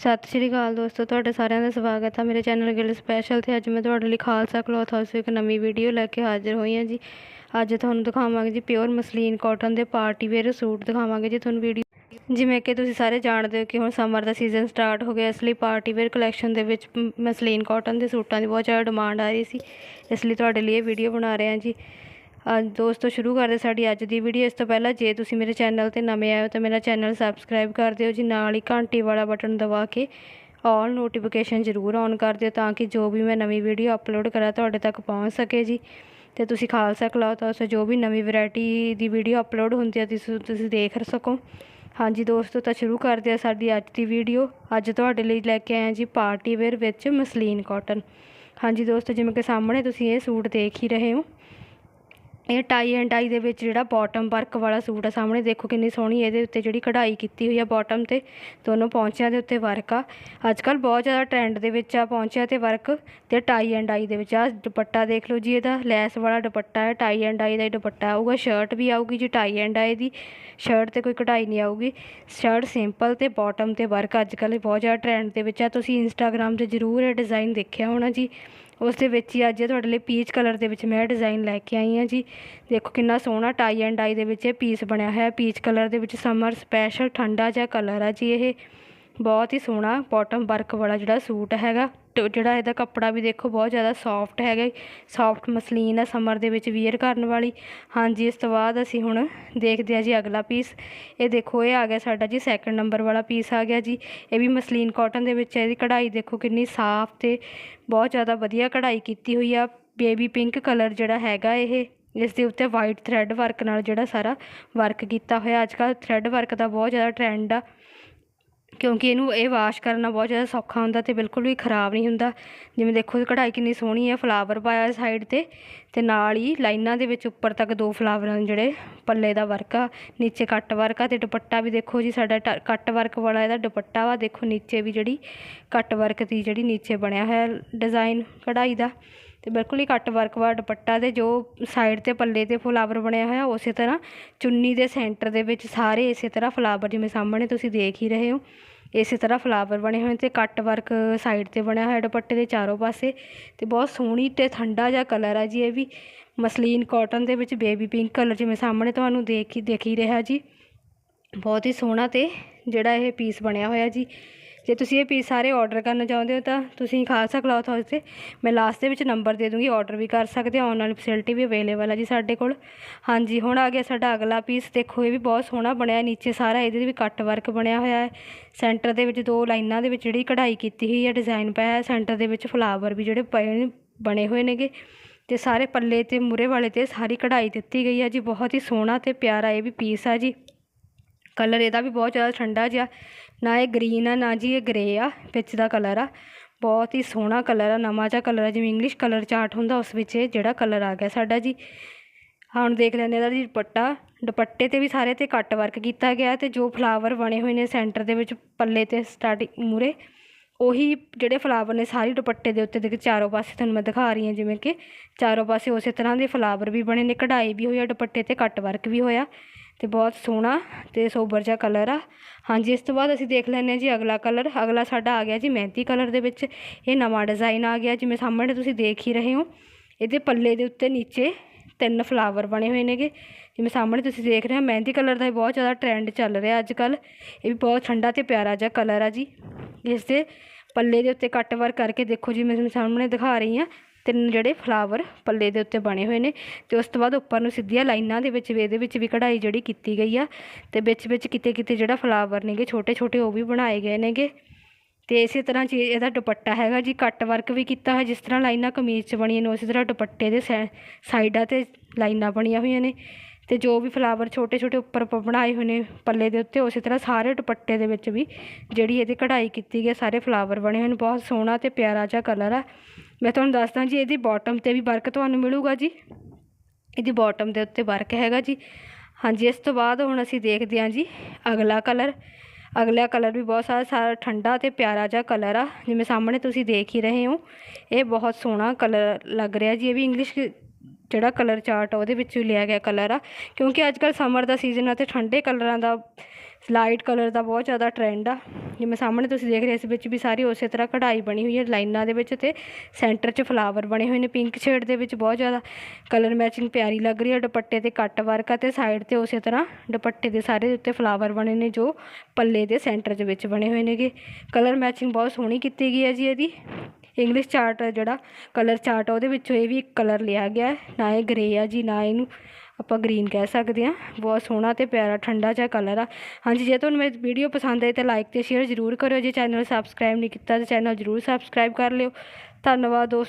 ਸਤਿ ਸ਼੍ਰੀ ਅਕਾਲ ਦੋਸਤੋ, ਤੁਹਾਡੇ ਸਾਰਿਆਂ ਦਾ ਸਵਾਗਤ ਹੈ ਮੇਰੇ ਚੈਨਲ ਗਿਲ ਸਪੈਸ਼ਲ ਤੇ ਅੱਜ ਮੈਂ ਤੁਹਾਡੇ ਲਈ ਖਾਲਸਾ ਕਲੋਥ ਹਾਊਸ ਇੱਕ ਨਵੀਂ ਵੀਡੀਓ ਲੈ ਕੇ ਹਾਜ਼ਰ ਹੋਈ ਹਾਂ ਜੀ। ਅੱਜ ਤੁਹਾਨੂੰ ਦਿਖਾਵਾਂਗੇ ਜੀ ਪਿਓਰ ਮਸਲੀਨ ਕਾਟਨ ਦੇ ਪਾਰਟੀ ਵੇਅਰ ਸੂਟ ਦਿਖਾਵਾਂਗੇ ਜੀ ਤੁਹਾਨੂੰ ਵੀਡੀਓ ਜਿਵੇਂ ਕਿ ਤੁਸੀਂ ਸਾਰੇ ਜਾਣਦੇ ਹੋ ਕਿ ਹੁਣ ਸਮਰ ਦਾ ਸੀਜ਼ਨ ਸਟਾਰਟ ਹੋ ਗਿਆ, ਇਸ ਲਈ ਪਾਰਟੀ ਵੇਅਰ ਕਲੈਕਸ਼ਨ ਦੇ ਵਿੱਚ ਮਸਲੀਨ ਕਾਟਨ ਦੇ ਸੂਟਾਂ ਦੀ ਬਹੁਤ ਜ਼ਿਆਦਾ ਡਿਮਾਂਡ ਆ ਰਹੀ ਸੀ। ਇਸ ਲਈ ਤੁਹਾਡੇ ਲਈ ਇਹ ਵੀਡੀਓ ਬਣਾ ਰਹੇ ਹਾਂ ਜੀ। ਦੋਸਤੋ, ਸ਼ੁਰੂ ਕਰਦੇ ਸਾਡੀ ਅੱਜ ਦੀ ਵੀਡੀਓ ਇਸ ਤੋਂ ਪਹਿਲਾਂ ਜੇ ਤੁਸੀਂ ਮੇਰੇ ਚੈਨਲ ਤੇ ਨਵੇਂ ਆਏ ਹੋ ਤਾਂ ਮੇਰਾ ਚੈਨਲ ਸਬਸਕ੍ਰਾਈਬ ਕਰ ਦਿਓ, ਜੀ ਨਾਲ ਹੀ ਘੰਟੀ ਵਾਲਾ ਬਟਨ ਦਬਾ ਕੇ ਆਲ ਨੋਟੀਫਿਕੇਸ਼ਨ ਜ਼ਰੂਰ ਔਨ ਕਰ ਦਿਓ ਤਾਂ ਕਿ ਜੋ ਵੀ ਮੈਂ ਨਵੀਂ ਵੀਡੀਓ ਅਪਲੋਡ ਕਰਾਂ ਤੁਹਾਡੇ ਤੱਕ ਪਹੁੰਚ ਸਕੇ ਜੀ। ਤੇ ਤੁਸੀਂ ਖਾਲਸਾ ਕਲੌਥ ਹਾਊਸ ਤੋਂ ਜੋ ਵੀ ਨਵੀਂ ਵੈਰਾਈਟੀ ਦੀ ਵੀਡੀਓ ਅਪਲੋਡ ਹੁੰਦੀ ਹੈ ਤੁਸੀਂ ਤੁਸੀਂ ਦੇਖ ਸਕੋ। ਹਾਂਜੀ ਦੋਸਤੋ, ਤਾਂ ਸ਼ੁਰੂ ਕਰਦੇ ਹਾਂ ਸਾਡੀ ਅੱਜ ਦੀ ਵੀਡੀਓ ਅੱਜ ਤੁਹਾਡੇ ਲਈ ਲੈ ਕੇ ਆਏ ਜੀ ਪਾਰਟੀ ਵੇਅਰ ਵਿੱਚ ਮਸਲੀਨ ਕਾਟਨ ਹਾਂਜੀ ਦੋਸਤੋ, ਜਿਵੇਂ ਕਿ ਸਾਹਮਣੇ ਤੁਸੀਂ ਇਹ ਸੂਟ ਦੇਖ ਹੀ ਰਹੇ ਹੋ। ਇਹ ਟਾਈ ਐਂਡ ਡਾਈ ਦੇ ਵਿੱਚ ਜਿਹੜਾ ਬਾਟਮ ਵਰਕ ਵਾਲਾ ਸੂਟ ਆ, ਸਾਹਮਣੇ ਦੇਖੋ ਕਿੰਨੀ ਸੋਹਣੀ ਇਹਦੇ ਉੱਤੇ ਜਿਹੜੀ ਕਢਾਈ ਕੀਤੀ ਹੋਈ ਆ ਬਾਟਮ ਤੇ, ਦੋਨੋਂ ਪੌਂਚਿਆਂ ਦੇ ਉੱਤੇ ਵਰਕ ਆ। ਅੱਜ ਕੱਲ ਬਹੁਤ ਜ਼ਿਆਦਾ ਟ੍ਰੈਂਡ ਦੇ ਵਿੱਚ ਆ ਪੌਂਚਿਆਂ ਤੇ ਵਰਕ ਤੇ ਟਾਈ ਐਂਡ ਡਾਈ ਦੇ ਵਿੱਚ ਆ। ਦੁਪੱਟਾ ਦੇਖ ਲਓ ਜੀ, ਇਹਦਾ ਲੈਸ ਵਾਲਾ ਦੁਪੱਟਾ ਹੈ, ਟਾਈ ਐਂਡ ਡਾਈ ਦਾ ਹੀ ਦੁਪੱਟਾ ਆਊਗਾ। ਸ਼ਰਟ ਵੀ ਆਊਗੀ ਜੀ ਟਾਈ ਐਂਡ ਡਾਈ ਦੀ ਸ਼ਰਟ ਤੇ ਕੋਈ ਕਢਾਈ ਨਹੀਂ ਆਊਗੀ। ਸ਼ਰਟ ਸਿੰਪਲ ਤੇ ਬਾਟਮ ਤੇ ਵਰਕ ਅੱਜ ਕੱਲ ਬਹੁਤ ਜ਼ਿਆਦਾ ਟ੍ਰੈਂਡ ਦੇ ਵਿੱਚ ਆ। ਤੁਸੀਂ ਇੰਸਟਾਗ੍ਰam ਤੇ ਜ਼ਰੂਰ ਇਹ ਡਿਜ਼ਾਈਨ ਦੇਖਿਆ ਹੋਣਾ ਜੀ। ਉਸ ਦੇ ਵਿੱਚ ਹੀ ਅੱਜ ਤੁਹਾਡੇ ਲਈ ਪੀਚ ਕਲਰ ਦੇ ਵਿੱਚ ਮੈਂ ਡਿਜ਼ਾਈਨ ਲੈ ਕੇ ਆਈ ਹਾਂ ਜੀ। ਦੇਖੋ ਕਿੰਨਾ ਸੋਹਣਾ ਟਾਈ ਐਂਡ ਡਾਈ ਦੇ ਵਿੱਚ ਇਹ ਪੀਸ ਬਣਿਆ ਹੋਇਆ ਪੀਚ ਕਲਰ ਦੇ ਵਿੱਚ ਸਮਰ ਸਪੈਸ਼ਲ ਠੰਡਾ ਜਿਹਾ ਕਲਰ ਆ ਜੀ ਇਹ। ਬਹੁਤ ਹੀ ਸੋਹਣਾ ਬੋਟਮ ਵਰਕ ਵਾਲਾ ਜਿਹੜਾ ਸੂਟ ਹੈਗਾ। ਤੇ ਜਿਹੜਾ ਇਹਦਾ ਕੱਪੜਾ ਵੀ ਦੇਖੋ, ਬਹੁਤ ਜ਼ਿਆਦਾ ਸੌਫਟ ਹੈਗਾ ਸੌਫਟ ਮਸਲੀਨ ਆ ਸਮਰ ਦੇ ਵਿੱਚ ਵੀਅਰ ਕਰਨ ਵਾਲੀ। ਹਾਂਜੀ, ਇਸ ਤੋਂ ਬਾਅਦ ਅਸੀਂ ਹੁਣ ਦੇਖਦੇ ਹਾਂ ਜੀ ਅਗਲਾ ਪੀਸ ਇਹ ਦੇਖੋ, ਇਹ ਆ ਗਿਆ ਸਾਡਾ ਜੀ ਸੈਕੰਡ ਨੰਬਰ ਵਾਲਾ ਪੀਸ ਆ ਗਿਆ ਜੀ। ਇਹ ਵੀ ਮਸਲੀਨ ਕਾਟਨ ਦੇ ਵਿੱਚ ਹੈ। ਇਹਦੀ ਕਢਾਈ ਦੇਖੋ ਕਿੰਨੀ ਸਾਫ਼ ਤੇ ਬਹੁਤ ਜ਼ਿਆਦਾ ਵਧੀਆ ਕਢਾਈ ਕੀਤੀ ਹੋਈ ਆ। ਬੇਬੀ ਪਿੰਕ ਕਲਰ ਜਿਹੜਾ ਹੈਗਾ ਇਹ। ਇਸ ਦੇ ਉੱਤੇ ਵਾਈਟ ਥਰੈਡ ਵਰਕ ਨਾਲ ਜਿਹੜਾ ਸਾਰਾ ਵਰਕ ਕੀਤਾ ਹੋਇਆ। ਅੱਜ ਕੱਲ੍ਹ ਥਰੈਡ ਵਰਕ ਦਾ ਬਹੁਤ ਜ਼ਿਆਦਾ ਟ੍ਰੈਂਡ ਆ। ਕਿਉਂਕਿ ਇਹਨੂੰ ਇਹ ਵਾਸ਼ ਕਰਨਾ ਬਹੁਤ ਜ਼ਿਆਦਾ ਸੌਖਾ ਹੁੰਦਾ ਤੇ ਬਿਲਕੁਲ ਵੀ ਖਰਾਬ ਨਹੀਂ ਹੁੰਦਾ। ਜਿਵੇਂ ਦੇਖੋ ਇਹ ਕਢਾਈ ਕਿੰਨੀ ਸੋਹਣੀ ਹੈ ਫਲਾਵਰ ਪਾਇਆ ਸਾਈਡ ਤੇ ਤੇ ਨਾਲ ਹੀ ਲਾਈਨਾਂ ਦੇ ਵਿੱਚ ਉੱਪਰ ਤੱਕ ਦੋ ਫਲਾਵਰਾਂ ਦੇ ਜਿਹੜੇ, ਪੱਲੇ ਦਾ ਵਰਕ ਆ, ਨੀਚੇ ਕੱਟ ਵਰਕ ਆ ਤੇ ਦੁਪੱਟਾ ਵੀ ਦੇਖੋ ਜੀ, ਸਾਡਾ ਟ- ਕੱਟ ਵਰਕ ਵਾਲਾ ਇਹਦਾ ਦੁਪੱਟਾ ਵਾ, ਦੇਖੋ ਨੀਚੇ ਵੀ ਜਿਹੜੀ ਕੱਟ ਵਰਕ ਦੀ ਜਿਹੜੀ ਨੀਚੇ ਬਣਿਆ ਹੋਇਆ ਡਿਜ਼ਾਈਨ ਕਢਾਈ ਦਾ। ਤੇ ਬਿਲਕੁਲ ਹੀ ਕੱਟ ਵਰਕ ਵਾਲਾ ਦੁਪੱਟਾ ਤੇ ਜੋ ਸਾਈਡ ਤੇ ਪੱਲੇ ਤੇ ਫਲਾਵਰ ਬਣਿਆ ਹੋਇਆ, ਉਸੇ ਤਰ੍ਹਾਂ ਚੁੰਨੀ ਦੇ ਸੈਂਟਰ ਦੇ ਵਿੱਚ ਸਾਰੇ ਇਸੇ ਤਰ੍ਹਾਂ ਫਲਾਵਰ ਜਿਵੇਂ ਸਾਹਮਣੇ ਤੁਸੀਂ ਦੇਖ ਹੀ ਰਹੇ ਹੋ, ਇਸੇ ਤਰ੍ਹਾਂ ਫਲਾਵਰ ਬਣੇ ਹੋਏ ਤੇ ਕੱਟ ਵਰਕ ਸਾਈਡ ਤੇ ਬਣਿਆ ਹੋਇਆ ਦੁਪੱਟੇ ਦੇ ਚਾਰੋਂ ਪਾਸੇ ਤੇ ਬਹੁਤ ਸੋਹਣੀ ਤੇ ਠੰਡਾ ਜਿਹਾ ਕਲਰ ਆ ਜੀ ਇਹ ਵੀ, ਮਸਲੀਨ ਕਾਟਨ ਦੇ ਵਿੱਚ ਬੇਬੀ ਪਿੰਕ ਕਲਰ ਜਿਵੇਂ ਸਾਹਮਣੇ ਤੁਹਾਨੂੰ ਦੇਖ ਹੀ ਦੇਖ ਹੀ ਰਿਹਾ ਜੀ, ਬਹੁਤ ਹੀ ਸੋਹਣਾ ਤੇ ਜਿਹੜਾ ਇਹ ਪੀਸ ਬਣਿਆ ਹੋਇਆ ਜੀ ਜੇ ਤੁਸੀਂ ਇਹ ਪੀਸ ਸਾਰੇ ਆਰਡਰ ਕਰਨਾ ਚਾਹੁੰਦੇ ਹੋ ਤਾਂ ਤੁਸੀਂ ਖਾਲਸਾ ਕਲੌਥ ਹਾਊਸ 'ਤੇ ਮੈਂ ਲਾਸਟ ਦੇ ਵਿੱਚ ਨੰਬਰ ਦੇ ਦੂੰਗੀ ਆਰਡਰ ਵੀ ਕਰ ਸਕਦੇ ਹੋ ਆਨਲਾਈਨ ਫੈਸਿਲਿਟੀ ਵੀ ਅਵੇਲੇਬਲ ਹੈ ਜੀ ਸਾਡੇ ਕੋਲ। ਹਾਂਜੀ, ਹੁਣ ਆ ਗਿਆ ਸਾਡਾ ਅਗਲਾ ਪੀਸ ਦੇਖੋ ਇਹ ਵੀ ਬਹੁਤ ਸੋਹਣਾ ਬਣਿਆ ਨੀਚੇ ਸਾਰਾ ਇਹਦੇ ਵੀ ਕੱਟ ਵਰਕ ਬਣਿਆ ਹੋਇਆ ਹੈ। ਸੈਂਟਰ ਦੇ ਵਿੱਚ ਦੋ ਲਾਈਨਾਂ ਦੇ ਵਿੱਚ ਜਿਹੜੀ ਕਢਾਈ ਕੀਤੀ ਹੋਈ ਹੈ ਡਿਜ਼ਾਈਨ ਪਾਇਆ ਹੈ ਸੈਂਟਰ ਦੇ ਵਿੱਚ ਫਲਾਵਰ ਵੀ ਜਿਹੜੇ ਪਏ ਨੇ, ਬਣੇ ਹੋਏ ਨੇਗੇ। ਤੇ ਸਾਰੇ ਪੱਲੇ ਤੇ ਮੂਰੇ ਵਾਲੇ ਤੇ ਸਾਰੀ ਕਢਾਈ ਦਿੱਤੀ ਗਈ ਹੈ ਜੀ, ਬਹੁਤ ਹੀ ਸੋਹਣਾ ਤੇ ਪਿਆਰਾ ਇਹ ਵੀ ਪੀਸ ਆ ਜੀ। ਕਲਰ ਇਹਦਾ ਵੀ ਬਹੁਤ ਜ਼ਿਆਦਾ ਠੰਡਾ ਜਿਹਾ। ਨਾ ਇਹ ਗ੍ਰੀਨ ਆ, ਨਾ ਜੀ ਇਹ ਗ੍ਰੇ ਆ, ਵਿੱਚ ਦਾ ਕਲਰ ਆ। ਬਹੁਤ ਹੀ ਸੋਹਣਾ ਕਲਰ ਆ, ਨਵਾਂ ਜਿਹਾ ਕਲਰ ਆ, ਜਿਵੇਂ ਇੰਗਲਿਸ਼ ਕਲਰ ਚਾਰਟ ਹੁੰਦਾ ਉਸ ਵਿੱਚ ਇਹ ਜਿਹੜਾ ਕਲਰ ਆ ਗਿਆ ਸਾਡਾ ਜੀ। ਹੁਣ ਦੇਖ ਲੈਂਦੇ ਇਹਦਾ ਜੀ ਦੁਪੱਟਾ। ਦੁਪੱਟੇ ਤੇ ਵੀ ਸਾਰੇ ਤੇ ਕੱਟ ਵਰਕ ਕੀਤਾ ਗਿਆ ਤੇ ਜੋ ਫਲਾਵਰ ਬਣੇ ਹੋਏ ਨੇ ਸੈਂਟਰ ਦੇ ਵਿੱਚ ਪੱਲੇ ਤੇ ਸਟਾਰਟਿੰਗ ਮੂਰੇ ਉਹੀ ਜਿਹੜੇ ਫਲਾਵਰ ਨੇ ਸਾਰੀ ਦੁਪੱਟੇ ਦੇ ਉੱਤੇ ਦੇ ਚਾਰੋਂ ਪਾਸੇ ਤੁਹਾਨੂੰ ਮੈਂ ਦਿਖਾ ਰਹੀ ਹਾਂ ਜਿਵੇਂ ਕਿ ਚਾਰੋਂ ਪਾਸੇ ਉਸੇ ਤਰ੍ਹਾਂ ਦੇ ਫਲਾਵਰ ਵੀ ਬਣੇ ਨੇ, ਕਢਾਈ ਵੀ ਹੋਈ ਆ, ਦੁਪੱਟੇ ਤੇ ਕੱਟ ਵਰਕ ਵੀ ਹੋਇਆ। ਤੇ ਬਹੁਤ ਸੋਹਣਾ ਤੇ ਸੋਬਰ ਜਿਹਾ ਕਲਰ ਆ। ਹਾਂਜੀ, ਇਸ ਤੋਂ ਬਾਅਦ ਅਸੀਂ ਦੇਖ ਲੈਂਦੇ ਹਾਂ ਜੀ ਅਗਲਾ ਕਲਰ ਅਗਲਾ ਸਾਡਾ ਆ ਗਿਆ ਜੀ ਮਹਿੰਦੀ ਕਲਰ ਦੇ ਵਿੱਚ। ਇਹ ਨਵਾਂ ਡਿਜ਼ਾਈਨ ਆ ਗਿਆ ਜਿਵੇਂ ਸਾਹਮਣੇ ਤੁਸੀਂ ਦੇਖ ਹੀ ਰਹੇ ਹੋ। ਇਹਦੇ ਪੱਲੇ ਦੇ ਉੱਤੇ ਨੀਚੇ ਤਿੰਨ ਫਲਾਵਰ ਬਣੇ ਹੋਏ ਨੇਗੇ। ਜਿਵੇਂ ਸਾਹਮਣੇ ਤੁਸੀਂ ਦੇਖ ਰਹੇ ਹੋ, ਮਹਿੰਦੀ ਕਲਰ ਦਾ ਵੀ ਬਹੁਤ ਜ਼ਿਆਦਾ ਟ੍ਰੈਂਡ ਚੱਲ ਰਿਹਾ ਅੱਜ ਕੱਲ ਇਹ ਵੀ ਬਹੁਤ ਠੰਡਾ ਤੇ ਪਿਆਰਾ ਜਿਹਾ ਕਲਰ ਆ ਜੀ। ਇਸ ਦੇ ਪੱਲੇ ਦੇ ਉੱਤੇ ਕੱਟ ਵਰਕ ਕਰਕੇ ਦੇਖੋ ਜੀ, ਮੈਂ ਤੁਹਾਨੂੰ ਸਾਹਮਣੇ ਦਿਖਾ ਰਹੀ ਹਾਂ। ਤਿੰਨ ਜਿਹੜੇ ਫਲਾਵਰ ਪੱਲੇ ਦੇ ਉੱਤੇ ਬਣੇ ਹੋਏ ਨੇ ਤੇ ਉਸ ਤੋਂ ਬਾਅਦ ਉੱਪਰ ਨੂੰ ਸਿੱਧੀਆਂ ਲਾਈਨਾਂ ਦੇ ਵਿੱਚ ਵੀ ਇਹਦੇ ਵਿੱਚ ਵੀ ਕਢਾਈ ਜਿਹੜੀ ਕੀਤੀ ਗਈ ਆ ਤੇ ਵਿੱਚ ਵਿੱਚ ਕਿਤੇ ਕਿਤੇ ਜਿਹੜਾ ਫਲਾਵਰ ਨੇਗੇ ਛੋਟੇ ਛੋਟੇ ਉਹ ਵੀ ਬਣਾਏ ਗਏ ਨੇਗੇ। ਤੇ ਇਸੇ ਤਰ੍ਹਾਂ ਜੀ ਇਹਦਾ ਦੁਪੱਟਾ ਹੈਗਾ ਜੀ ਕੱਟ ਵਰਕ ਵੀ ਕੀਤਾ ਹੈ ਜਿਸ ਤਰ੍ਹਾਂ ਲਾਈਨਾਂ ਕਮੀਜ਼ 'ਚ ਬਣੀਆਂ ਨੇ, ਉਸੇ ਤਰ੍ਹਾਂ ਦੁਪੱਟੇ ਦੇ ਸੈ- ਸਾਈਡਾਂ ਤੇ ਲਾਈਨਾਂ ਬਣੀਆਂ ਹੋਈਆਂ ਨੇ। ਤੇ ਜੋ ਵੀ ਫਲਾਵਰ ਛੋਟੇ ਛੋਟੇ ਉੱਪਰ ਪ- ਬਣਾਏ ਹੋਏ ਨੇ ਪੱਲੇ ਦੇ ਉੱਤੇ, ਉਸੇ ਤਰ੍ਹਾਂ ਸਾਰੇ ਦੁਪੱਟੇ ਦੇ ਵਿੱਚ ਵੀ ਜਿਹੜੀ ਇਹਦੀ ਕਢਾਈ ਕੀਤੀ ਗਈ ਸਾਰੇ ਫਲਾਵਰ ਬਣੇ ਹੋਏ ਨੇ, ਬਹੁਤ ਸੋਹਣਾ ਤੇ ਪਿਆਰਾ ਜਿਹਾ ਕਲਰ ਆ। ਮੈਂ ਤੁਹਾਨੂੰ ਦੱਸਦਾ ਜੀ, ਇਹਦੀ ਬਾਟਮ ਤੇ ਵੀ ਵਰਕ ਤੁਹਾਨੂੰ ਮਿਲੂਗਾ ਜੀ। ਇਹਦੀ ਬਾਟਮ ਦੇ ਉੱਤੇ ਵਰਕ ਹੈਗਾ ਜੀ। ਹਾਂਜੀ, ਇਸ ਤੋਂ ਬਾਅਦ ਹੁਣ ਅਸੀਂ ਦੇਖਦੇ ਹਾਂ ਜੀ, ਅਗਲਾ ਕਲਰ ਅਗਲਾ ਕਲਰ ਵੀ ਬਹੁਤ ਸਾਰਾ ਸਾਰਾ ਠੰਡਾ ਤੇ ਪਿਆਰਾ ਜਿਹਾ ਕਲਰ ਆ। ਜਿਵੇਂ ਸਾਹਮਣੇ ਤੁਸੀਂ ਦੇਖ ਹੀ ਰਹੇ ਹੋ, ਇਹ ਬਹੁਤ ਸੋਹਣਾ ਕਲਰ ਲੱਗ ਰਿਹਾ ਜੀ। ਇਹ ਵੀ ਇੰਗਲਿਸ਼ ਜਿਹੜਾ ਕਲਰ ਚਾਰਟ ਆ, ਉਹਦੇ ਵਿੱਚੋਂ ਲਿਆ ਗਿਆ ਕਲਰ ਆ। ਕਿਉਂਕਿ ਅੱਜ ਕੱਲ੍ਹ ਸਮਰ ਦਾ ਸੀਜ਼ਨ ਆ ਤੇ ਠੰਡੇ ਕਲਰਾਂ ਦਾ ਲਾਈਟ ਕਲਰ ਦਾ ਬਹੁਤ ਜ਼ਿਆਦਾ ਟਰੈਂਡ ਆ। ਜਿਵੇਂ ਸਾਹਮਣੇ ਤੁਸੀਂ ਦੇਖ ਰਹੇ ਇਸ ਵਿੱਚ ਵੀ ਸਾਰੀ ਉਸੇ ਤਰ੍ਹਾਂ ਕਢਾਈ ਬਣੀ ਹੋਈ ਹੈ, ਲਾਈਨਾਂ ਦੇ ਵਿੱਚ ਤੇ ਸੈਂਟਰ 'ਚ ਫਲਾਵਰ ਬਣੇ ਹੋਏ ਨੇ ਪਿੰਕ ਸ਼ੇਡ ਦੇ ਵਿੱਚ ਬਹੁਤ ਜ਼ਿਆਦਾ ਕਲਰ ਮੈਚਿੰਗ ਪਿਆਰੀ ਲੱਗ ਰਹੀ ਹੈ, ਦੁਪੱਟੇ ਤੇ ਕੱਟ ਵਰਕ ਆ ਤੇ ਸਾਈਡ ਤੇ ਉਸੇ ਤਰ੍ਹਾਂ ਦੁਪੱਟੇ ਦੇ ਸਾਰੇ ਉੱਤੇ ਫਲਾਵਰ ਬਣੇ ਨੇ, ਜੋ ਪੱਲੇ ਦੇ ਸੈਂਟਰ ਦੇ ਵਿੱਚ ਬਣੇ ਹੋਏ ਨੇਗੇ। ਕਲਰ ਮੈਚਿੰਗ ਬਹੁਤ ਸੋਹਣੀ ਕੀਤੀ ਗਈ ਹੈ ਜੀ ਇਹਦੀ। ਇੰਗਲਿਸ਼ ਚਾਰਟ ਜਿਹੜਾ ਕਲਰ ਚਾਰਟ ਉਹਦੇ ਵਿੱਚੋਂ ਇਹ ਵੀ ਇੱਕ ਕਲਰ ਲਿਆ ਗਿਆ ਨਾ ਇਹ ਗ੍ਰੇ ਆ ਜੀ, ਨਾ ਇਹਨੂੰ ਆਪਾਂ ਗ੍ਰੀਨ ਕਹਿ ਸਕਦੇ ਹਾਂ। ਬਹੁਤ ਸੋਹਣਾ ਤੇ ਪਿਆਰਾ, ਠੰਡਾ ਜਿਹਾ ਕਲਰ ਆ। ਹਾਂਜੀ, ਜੇ ਤੁਹਾਨੂੰ ਮੇਰੀ ਵੀਡੀਓ ਪਸੰਦ ਆਈ ਤਾਂ ਲਾਈਕ ਤੇ ਸ਼ੇਅਰ ਜ਼ਰੂਰ ਕਰਿਓ। ਜੇ ਚੈਨਲ ਸਬਸਕ੍ਰਾਈਬ ਨਹੀਂ ਕੀਤਾ ਤਾਂ ਚੈਨਲ ਜ਼ਰੂਰ ਸਬਸਕ੍ਰਾਈਬ ਕਰ ਲਿਓ। ਧੰਨਵਾਦ ਦੋਸਤ।